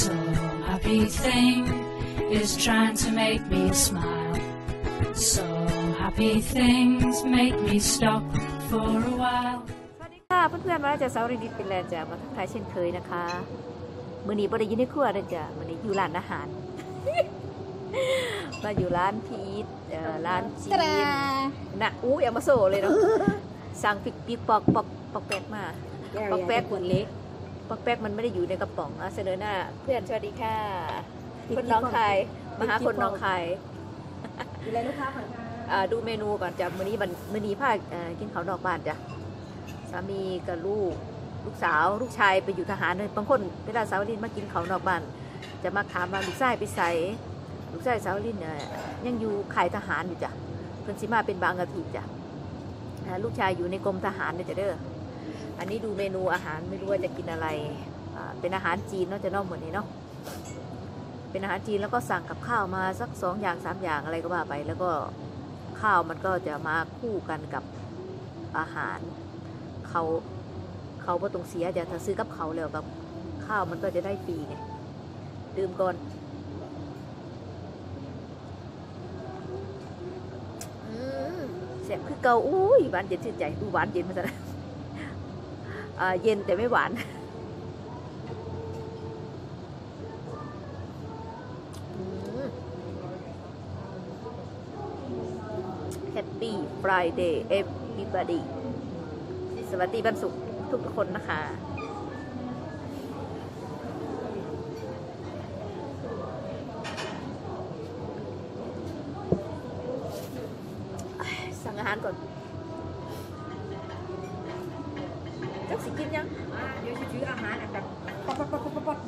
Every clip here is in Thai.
Some happy thing is trying to make me smile. Some happy things make me stop for a while. สวัสดีค่ะเพื่อนๆมาแล้วจากเซาท์รีดิตเป็นแลนด์จากมาทักทายเช่นเคยนะคะมือนี้บริยินในครัวนะจ๊ะมือนี้อยู่ร้านอาหาร มาอยู่ร้านพีทเอ่อร้านจีนนะอู้ยเอามาโซ่เลยเนาะสั่งปิกปิกปอกปอกปอกแป๊กมาปอกแป๊กขวดเล็ก ปอกแป๊กมันไม่ได้อยู่ในกระป๋องอะเสนอหน้า เพื่อนสวัสดีค่ะคนน้องคายมาหาคนน้องคายดูแลลูกค้าก่อนค่ะอ่าดูเมนูก่อนจ้ะมื้อนี้มันมื้อนี้พาเอ่อกินข้าวนอกบ้านจ้ะสามีกับลูกลูกสาวลูกชายไปอยู่ทหารเลยบางคนเวลาสาวลินมากินข้าวนอกบ้านจะมาถามว่าลูกชายไปใส่ลูกชายสาวลินเนี่ยยังอยู่ข่ายทหารอยู่จ้ะเพิ่นสิมาเป็นบางอาทิตย์จ้ะอ่าลูกชายอยู่ในกรมทหารเนี่ยจ้ะเด้อ อันนี้ดูเมนูอาหารไม่รู้ว่าจะกินอะไร เป็นอาหารจีนเนาะจะนอกหมดนี้เนาะ เป็นอาหารจีนแล้วก็สั่งกับข้าวมาสักสองอย่างสามอย่างอะไรก็ว่าไป แล้วก็ข้าวมันก็จะมาคู่กันกับอาหาร เขาเขาบ่ตรงเสียจะถ้าซื้อกับเขาแล้วกับข้าวมันก็จะได้ฟรีไงดื่มก่อนอืมแซ่บคือเกาอุ้ยหวานเย็นชื่นใจดูหวานเย็นมาซะนะอ่า เย็นแต่ไม่หวานอืม Happy Friday everybody สวัสดีวันศุกร์ทุกคนนะคะสั่งอาหารก่อน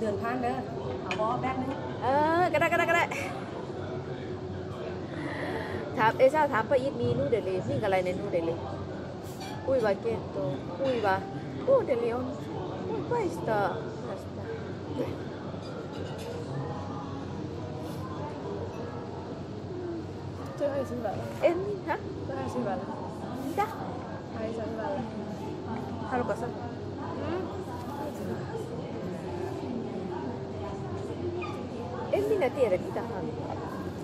เดิอนทางเด้อเอาบอแป๊บนึงเออก็ได้ก็ได้ก็ได้ถามเอซ่าถามป้าอีทมีนู่เดลีซิ่งอะไรในนู่เดลีอุ้ยว่าเกตโตอุ้ยว่าโอ้เดลีออนว่ปอิสตาจะให้ฉันแบบเอ็นฮะจะให้ฉันแบบจ้ะให้ฉันแบบฮัลโหลก็สักอืม minä tiedä mitä hän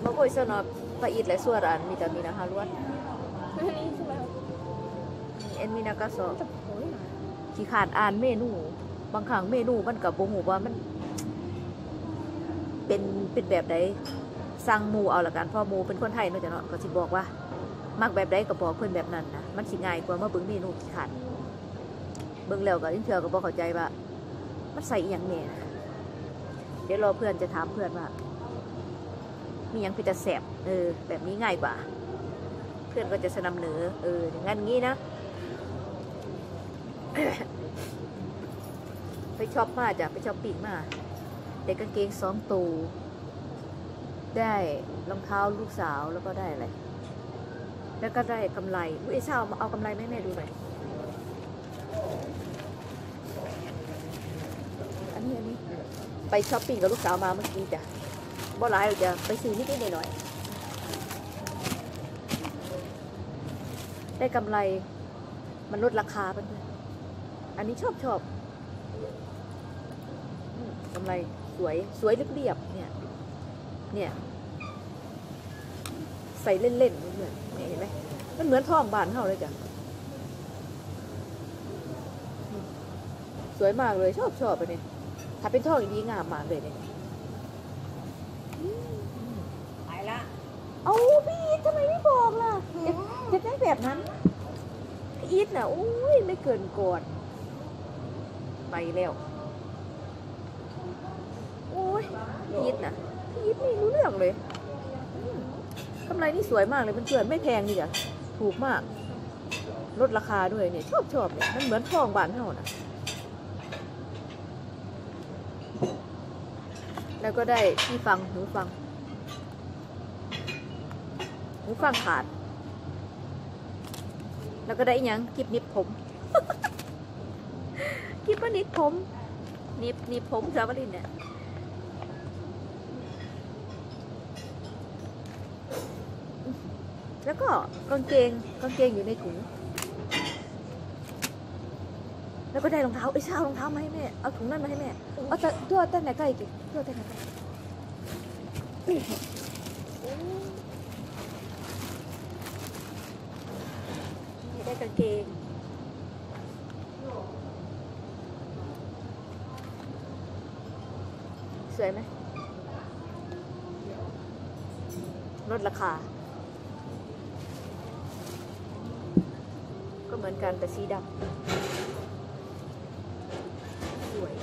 Mä voin sanoa Paille suoraan, mitä minä haluan. en minä kaso. ขี้ขาดอ่านเมนู บางครั้งเมนูมันกับโบหูว่ามัน เป็นเป็นแบบใดสั่งหมูเอาละกันพ่อหมูเป็นคนไทยเนาะจ้ะเนาะก็สิบอกว่า มักแบบใดก็บอกเพื่อนแบบนั้นนะมันสิง่ายกว่ามาเบิ้งเมนูขี้ขาดเบิ้งแล้วก็ยิ่งเชื่อก็บอกเข้าใจว่า มันใส่อย่างแม่นะ ดี๋ยวรอเพื่อนจะถามเพื่อนว่า มียังพิตาแสบเออ แบบนี้ง่ายกว่า เพื่อนก็จะสนำเหนือเอออย่างนั้นงี้นะไปช็อปมาจ้ะไปช็อปปิ้งมาได้กางเกงสองตัวได้รองเท้าลูกสาวแล้วก็ได้อะไรแล้วก็ได้กำไรอุ้ยเช้ามาเอากำไรแม่แม่ดูหน่อยอันนี้อันนี้ ไปช้อปปิ้งกับลูกสาวมาเมื่อกี้จ้ะบ่หลายหรอกจ้ะไปซื้อนิดนิดหน่อยหน่อยๆได้กำไรมันลดราคาเพื่อนอันนี้ชอบชอบกำไรสวยสวยเรียบๆเนี่ย เนี่ย ใส่เล่นๆเพื่อนเห็นไหมมันเหมือนทองบานเท่าเลยจ้ะสวยมากเลยชอบชอบไปเนี่ย ถ้าเป็นทองอย่างนี้งามมากเลยเนี่ย来了，เอาพี่อีททำไมไม่บอกล่ะจะจะได้แบบนั้นพี่อีทน่ะอุ้ยไม่เกินก่อนไปแล้วโอ้ยพี่อีทน่ะพี่อีทไม่รู้เรื่องเลยอืมกำไรนี่สวยมากเลยเพื่อนๆไม่แพงนี่จ้ะถูกมากลดราคาด้วยเนี่ยชอบชอบเนี่ยมันเหมือนทองบานเท่านะ แล้วก็ได้ที่ฟังหูฟังหูฟังขาด แล้วก็ได้ยังกิบนิบผมกิบมานิบผม นิบนิบผมสาวลินเนี่ยแล้วก็กางเกงกางเกงอยู่ในถุงแล้วก็ได้รองเท้าไอ้เช้ารองเท้ามาให้แม่ เอาถุงนั้นมาให้แม่ เอาแต่ตัวแต่ไหนใกล้กี่ตัวแต่ไหนใกล้นี่ได้กางเกงสวยไหมลดราคา ก็เหมือนกันแต่สีดำสวย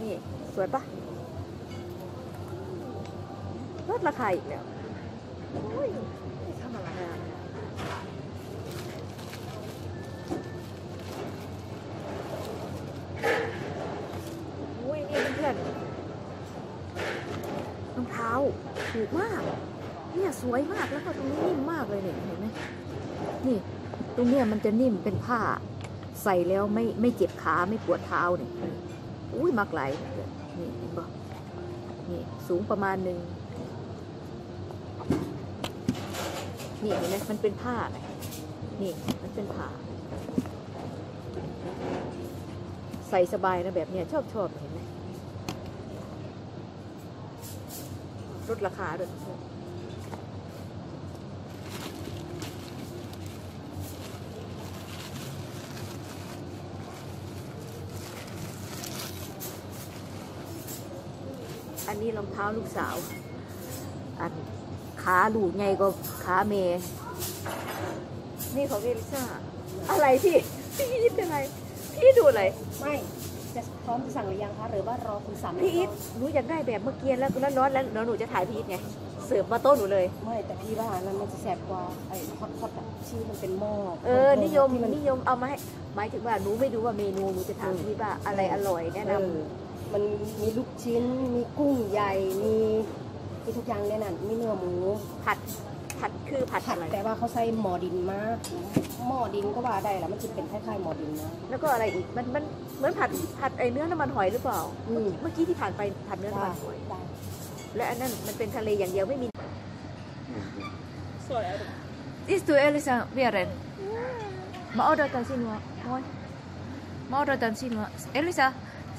นี่ สวยปะลดราคาอีกแล้วโอ้ยไม่ทำอะไรอะโอ้ยนี่เพื่อนๆรองเท้าถูกมาก เนี่ยสวยมากแล้วก็ตรงนี้นิ่มมากเลยเนี่ยเห็นไหมนี่ ตรงเนี้ยมันจะนิ่มเป็นผ้า ใส่แล้วไม่ไม่เจ็บขาไม่ปวดเท้าเนี่ยอุ้ยมักไหลาย นี่เห็นปะนี่สูงประมาณหนึ่งนี่เห็นไหมมันเป็นผ้า นี่มันเป็นผ้า ใส่สบายนะแบบเนี้ยชอบชอบเห็นไหมลดราคาด้วย นนี้รองเท้าลูกสาว อันขาลูกไงก็ขาเมย์นี่ของเอลิซ่า อะไรพี่ พี่อีทเป็นอะไร พี่ดูอะไร ไม่ จะพร้อมจะสั่งหรือยังคะ หรือว่ารอคุณสามีพี่อีทหนูอยากได้แบบเมื่อกี้แล้วแล้วร้อนแล้วแล้วหนูจะถ่ายพี่อีทไง เสิร์ฟมาโต๊ะหนูเลย ไม่แต่พี่ว่านั้นมันจะแสบกว่าไอ้ฮอตฮอตอะที่มันเป็นหม้อเออ นิยมที่มันนิยมเอามาให้หมายถึงว่าหนูไม่ดูว่าเมนูหนูจะถามพี่ว่าอะไรอร่อยแนะนเออ มันมีลูกชิ้น มีกุ้งใหญ่ มีมีทุกอย่างในนั้นมีเนื้อหมูำผัด ผัดคือผัดผัดอะไรแต่ว่าเขาใส่หม้อดินมาก หม้อดินก็ว่าได้แล้วมันจะเป็นคล้ายๆหม้อดินนะ แล้วก็อะไรอีก มันมันเหมือนผัดผัดไอเนื้อน้ำมันหอยหรือเปล่า อืม เมื่อกี้ที่ผ่านไปผัดเนื้อน้ำมันหอย ได้ และอันนั้นมันเป็นทะเลอย่างเดียวไม่มีสวย Is to Elisa Vieren. Mä odotan sinua. Moi. Mä odotan sinua. Elisa,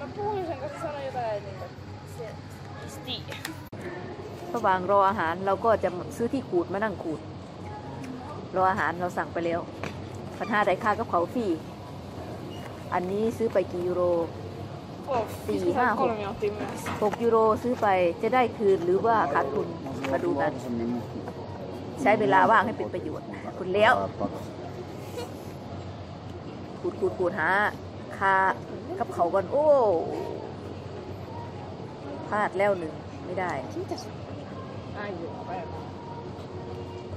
Mä puhuin sen kanssa sanoin jotain niin kuin se ระหว่างรออาหารเราก็จะซื้อที่ขูดมานั่งขูด รออาหารเราสั่งไปแล้วพันห้าได้ค่ากับเขาฟรีอันนี้ซื้อไปกี่ยูโร Oh, Niin, siis mä mä oon- kolme minuuttia myös. 6ยูโรซื้อไปจะได้คืนหรือว่าขาดทุนมาดูกัน ใช้เวลาว่างให้เป็นประโยชน์ คุณแล้วขูดขูดขูดหา คากับเขาก่อนโอ้พลาดแล้วหนึ่งไม่ได้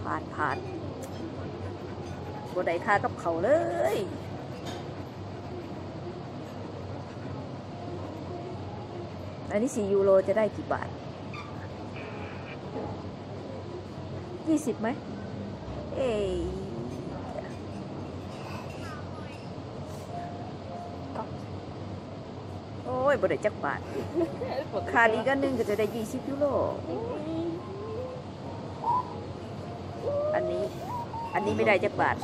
ผ่านผ่านบนไดค่ากับเขาเลยอันนี้สี่ยูโรจะได้กี่บาทยี่สิบไหมเอ้ ยโอ้ยบนไดจักบาทขาดอีกอันหนึงก็จะได้ยี่สิบยูโรอันนี้ อันนี้ไม่ได้จักบาท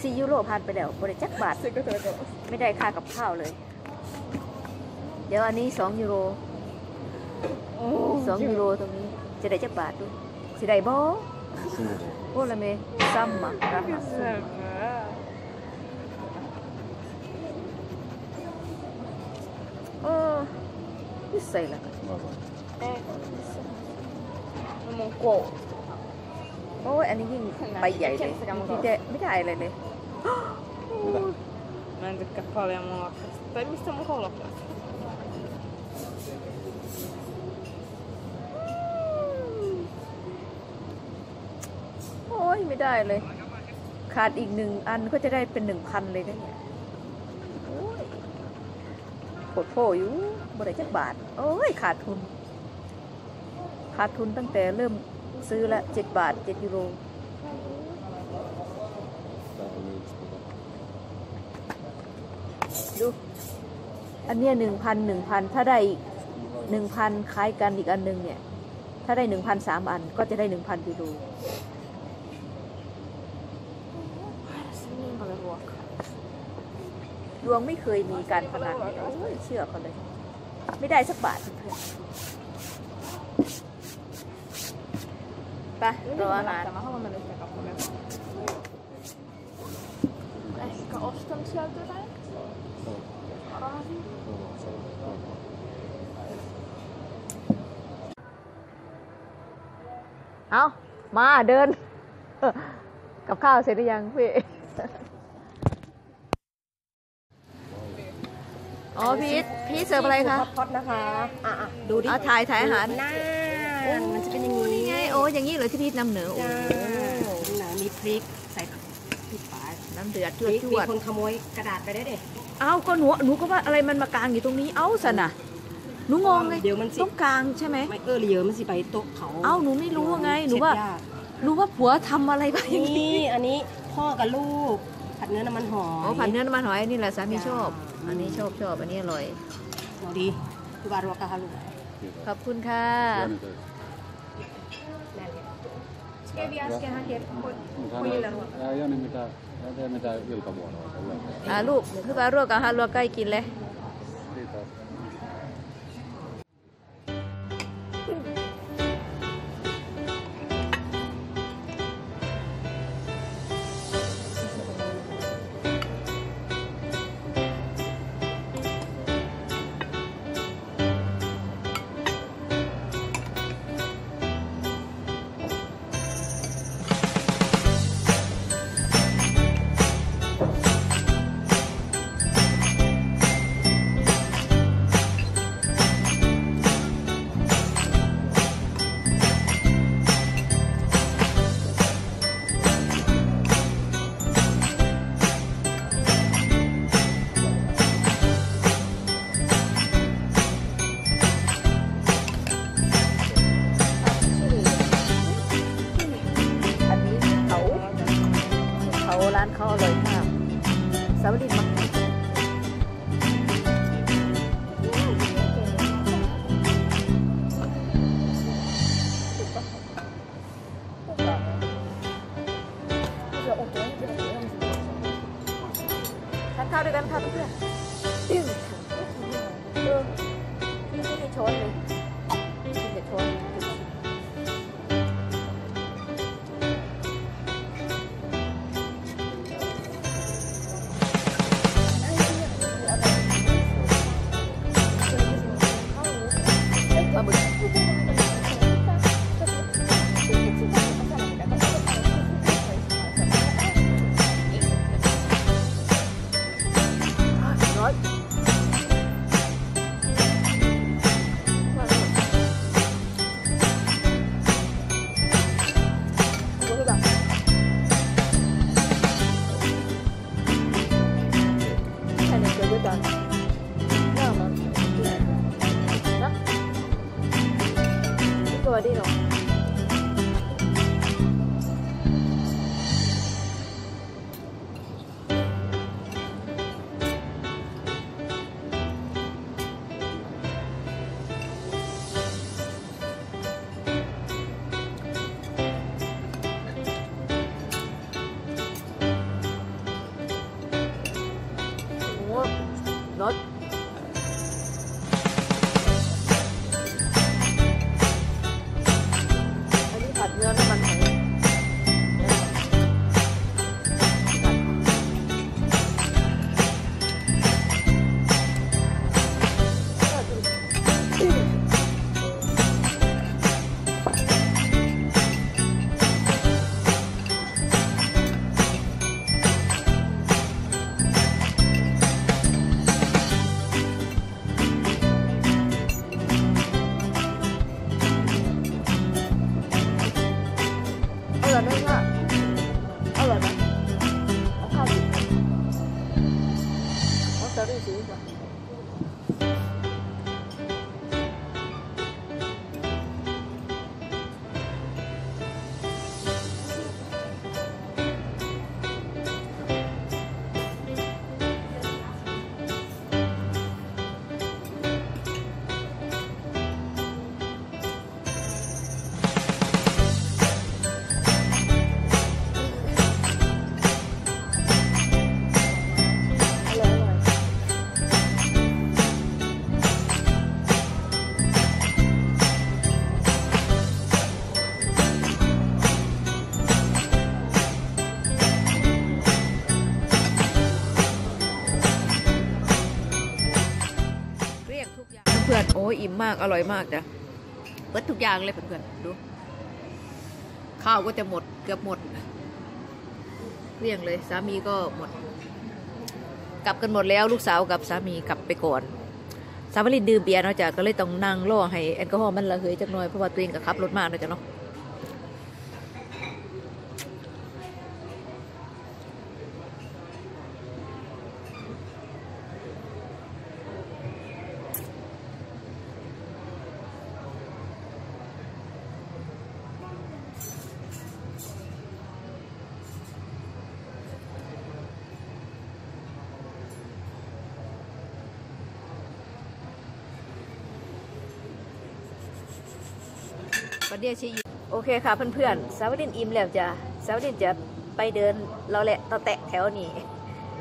สี่ยูโรผ่านไปแล้วบริจักบาท Se katsoo, kun ไม่ได้ค่ากับข้าวเลย เดี๋ยวอันนี้สองยูโรสองยูโรตรงนี้ จะได้จักบาทด้วยสิได้บ่ Suuri. โอ้ละเมซ้ำมาราคาสูง Selvä. เออ นี่ใส่ละ Vaivan. Ei. No mun koulu. โอ้ยอันนี้ยิ่งไปใหญ่เลยที่จะไม่ได้อะไรเลย Mä en tykkää paljon mun lakkasta. Tai mistä mun koulukkaat? โอ้ยไม่ได้เลย Mä ขาดอีกหนึ่งอันก็จะได้เป็นหนึ่งพันเลยนะเนี่ยโอ้ย โคตรโผอยู่บริจักบาท โอ้ย ขาดทุน ขาดทุนตั้งแต่เริ่มซื้อละเจ็ดบาทเจ็ดยูโรดู อันเนี้ยหนึ่งพันหนึ่งพันถ้าได้หนึ่งพันคล้ายกันอีกอันหนึ่งเนี่ย ถ้าได้หนึ่งพันสามอันก็จะได้หนึ่งพันยูโร ดวงไม่เคยมีการพนันเนี่ยโอ้ยเชื่อเขาเลย ไม่ได้สักบาทเพื่อนไปรออาหาร Ska osten köpa där? เอามาเดินกับข้าวเสร็จหรื อยังพี่อ๋อพีทพีทเสิร์ฟอะไรคะฮอตๆนะคะอะอะดูดิเอาถ่ายถ่ายอาหารหน้ามันจะเป็นอย่างนี้นี่ไงโอ้อย่างนี้เหรอที่พีทนำเหนือโอ้จ้าหนามีพริกใส่พริกปลาน้ำเดือดจพวดริกจมีวดคนขโมยกระดาษไปได้เด็เอ้าก็หนูหนูก็ว่าอะไรมันมากางอยู่ตรงนี้เอ้าสนะหนูงงไงเดี๋ยวมันสิต้องกลางใช่ไหมไม่เออเดี๋ยวมันสิไปโต๊ะเขาเอ้าหนูไม่รู้ไงหนูว่าเช็ดยกหนูว่าผัวทำอะไรไปอย่างนี้นี่อันนี้พ่อกับลูก ผัดเนื้อน้ำมันหอยอ๋อผัดเนื้อน้ำมันหอยนี่แหละสามีชอบจ้าอันนี้ชอบชอบอันนี้อร่อยดูดิคือบารวกะฮาลูกขอบคุณค่ะ Ja, ja, niin mitä, ja tee mitä iltavuoroa. se yleensä. อ่าลูกคือว่ารัวกับฮารัวใกล้กินเลย ร้านเขาอร่อยมากสาวดินมัก อ้ยอิ่มมากอร่อยมากจ้ะเปิดทุกอย่างเลยเพื่อนๆดู ข้าวก็จะหมดเกือบหมดเรียงเลย สามีก็หมด กลับกันหมดแล้วลูกสาวกับสามีกลับไปก่อน สาวลินดื่มเบียร์เนาะจ้ะก็เลยต้องนั่งรอให้แอลกอฮอล์มันระเหยจักหน่อยเพราะว่าตัวเองก็ขับรถมากเนาะจ้ะเนาะ ประเดี๋ยวชีโอเคค่ะเพื่อนๆสาวดินอิ่มแล้วจ้ะสาวดินจะไปเดินเราแหละต่อแตะแถวนี้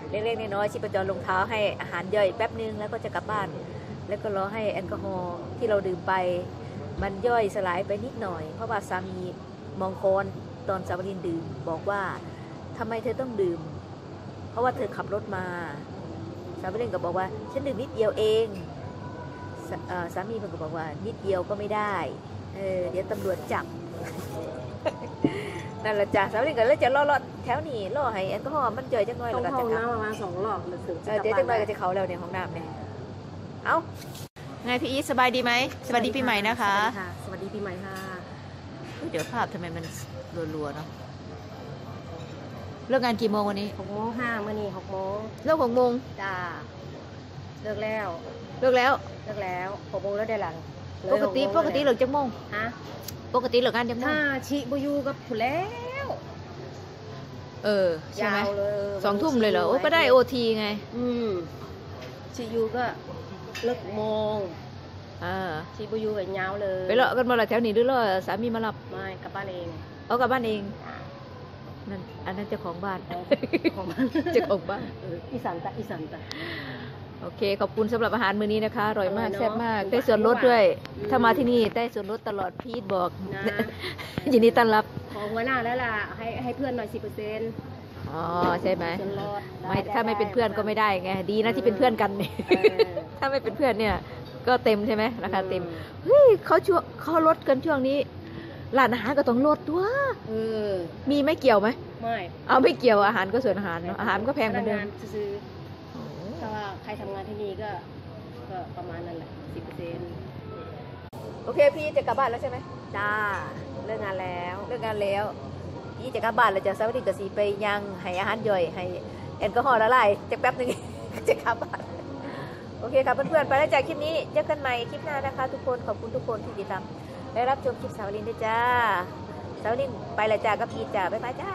เล็กๆน้อยๆชิปจรลงเท้าให้อาหารย่อยแป๊บนึงแล้วก็จะกลับบ้าน แล้วก็รอให้แอลกอฮอล์ที่เราดื่มไป มันย่อยสลายไปนิดหน่อย เพราะว่าสามีมองโคนตอนสาวดินดื่มบอกว่าทำไมเธอต้องดื่ม เพราะว่าเธอขับรถมาสาวดินก็บอกว่าฉันดื่มนิดเดียวเองสอสามีมันก็บอกว่านิดเดียวก็ไม่ได้ เออเดี๋ยวตำรวจจับนั่นแหละจ้ะสาวนี่ก็เลยจะล่อลอดแถวนี้ล่อให้แอลกอฮอล์มันจ่อยจังหน่อยต้แล้อวงก็เข้าจะกลับน้ำประมาณสองรอบถึงเอจะอกเดี๋ยวลัจับงหน่อยบ้านก็จะเขาแล้วในห้องน้ำเนี่ยเอ้าไงพี่อีทสบายดีไหมสวัสดีปีใหม่นะคะสวัสดีปีใหม่ค่ะเดี๋ยวภาพทำไมมันรัวๆเนาะเลิกงานกี่โมงวันนี้หกโมงห้าเมื่อนี้หกโมงเลิกหกโมงจ้าเลิกแล้ว เลิกแล้ว เลิกแล้วหกโมงแล้วได้หลังเลย ปกติหโมงปกติเลิกจังโมงฮะปกติเลิกงานจังโมถ้างชิบุยูกับผุแล้วเออใช่ไหมยาวเลยสองทุ่มเลยเหรอโอ้ก็ได้โอทีไง อืมชิยูก็เลิกโมงอ่าชิบุยูกับยาวเลย ไปเลาะกันมาละแถวนี้หรือเลาะสามีมารับไม่กลับบ้านเองเอากลับบ้านเองจ้านั่นอันนั้นเจ้าของบ้านของมันเจ้าของบ้านเอออีสานตะอีสานตะ โอเค ขอบคุณสำหรับอาหารมื้อนี้นะคะ อร่อยมาก อร่อยเนอะแซ่บมากหวานได้ส่วนลดด้วย อืม ถ้ามาที่นี่ได้ส่วนลดตลอดพีทบอก นะ ยินดีต้อนรับ ของหัวหน้าแล้วล่ะ ให้ให้เพื่อนหน่อยสิเปอร์เซ็นต์อ๋อ ใช่ไหมส่วนลดไม่ถ้าไม่เป็นเพื่อนก็ไม่ได้ไง ดีนะที่เป็นเพื่อนกันนี่เออ ถ้าไม่เป็นเพื่อนเนี่ย ก็เต็มใช่ไหมราคาเต็มอืเฮ้ยเขาช่วงเขาลดกันช่วงนี้ร้านอาหารก็ต้องลดตัวเออ มีไม่เกี่ยวไหมไม่เอาไม่เกี่ยวอาหารก็ส่วนอาหารเนาะอาหารก็แพงเหมือนเดิพมกงานซื้อๆ ถ้าว่าใครทำงานที่นี่ก็ก็ประมาณนั้นแหละสิบเปอร์เซ็นต์โอเค พี่จะกลับบ้านแล้วใช่ไหมจ้าเลิกงานแล้วเลิกงานแล้ว พี่จะกลับบ้านแล้วจะสวัสดีกับสีไปยังให้อาหารย่อยให้แอลกอฮอล์ละลายจะแป๊บหนึ่ง จะกลับบ้านโอเคค่ะเพื่อนๆไปแล้วจากคลิปนี้เจอกันใหม่คลิปหน้านะคะ ทุกคนขอบคุณทุกคนที่ติดตามและรับชมคลิปสาวลินด้วยจ้าสาวลินไปและจ้ากับพี่จ้าบ๊ายบายจ้า